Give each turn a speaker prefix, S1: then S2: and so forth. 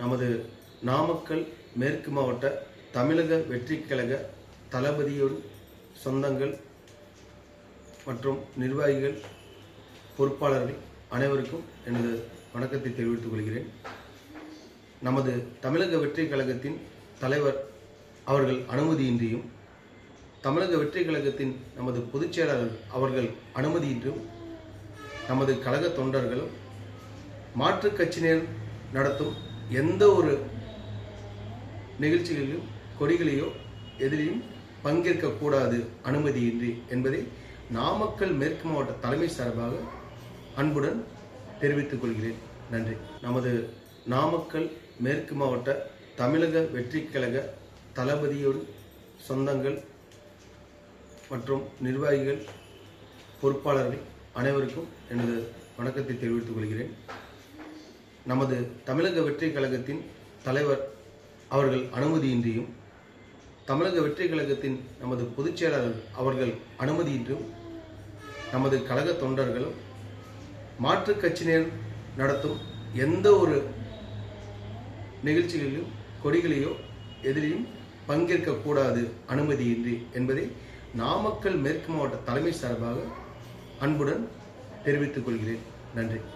S1: நமது நாமக்கல் மேற்கு மாவட்ட தமிழக வெற்றிக்கழக தளபதியோடு சொந்தங்கள் மற்றும் நிர்வாகிகள் பொறுப்பாளர்கள் அனைவருக்கும் எனது வணக்கத்தை தெரிவித்துக் கொள்கிறேன். நமது தமிழக வெற்றிக் கழகத்தின் தலைவர் அவர்கள் அனுமதியின்றியும் தமிழக வெற்றிக் கழகத்தின் நமது பொதுச் செயலாளர் அவர்கள் அனுமதியின்றும் நமது கழக தொண்டர்களும் மாற்றுக் கட்சியினர் நடத்தும் எந்த ஒரு நிகழ்ச்சிகளிலும் கொடிகளையோ எதிலையும் பங்கேற்கக்கூடாது அனுமதியின்றி என்பதை நாமக்கல் மேற்கு மாவட்ட தலைமை சார்பாக அன்புடன் தெரிவித்துக் கொள்கிறேன். நன்றி. நமது நாமக்கல் மேற்கு மாவட்ட தமிழக வெற்றிக்கழக தளபதியோடு சொந்தங்கள் மற்றும் நிர்வாகிகள் பொறுப்பாளர்கள் அனைவருக்கும் எனது வணக்கத்தை தெரிவித்துக் கொள்கிறேன். நமது தமிழக வெற்றிக் கழகத்தின் தலைவர் அவர்கள் அனுமதியின்றியும் தமிழக வெற்றிக் கழகத்தின் நமது பொதுச் செயலாளர் அவர்கள் அனுமதியின்றும் நமது கழக தொண்டர்களும் மாற்றுக் கட்சியினர் நடத்தும் எந்த ஒரு நிகழ்ச்சிகளிலும் கொடிகளையோ எதிலையும் பங்கேற்கக்கூடாது அனுமதியின்றி என்பதை நாமக்கல் மேற்கு மாவட்ட தலைமை சார்பாக அன்புடன் தெரிவித்துக் கொள்கிறேன். நன்றி.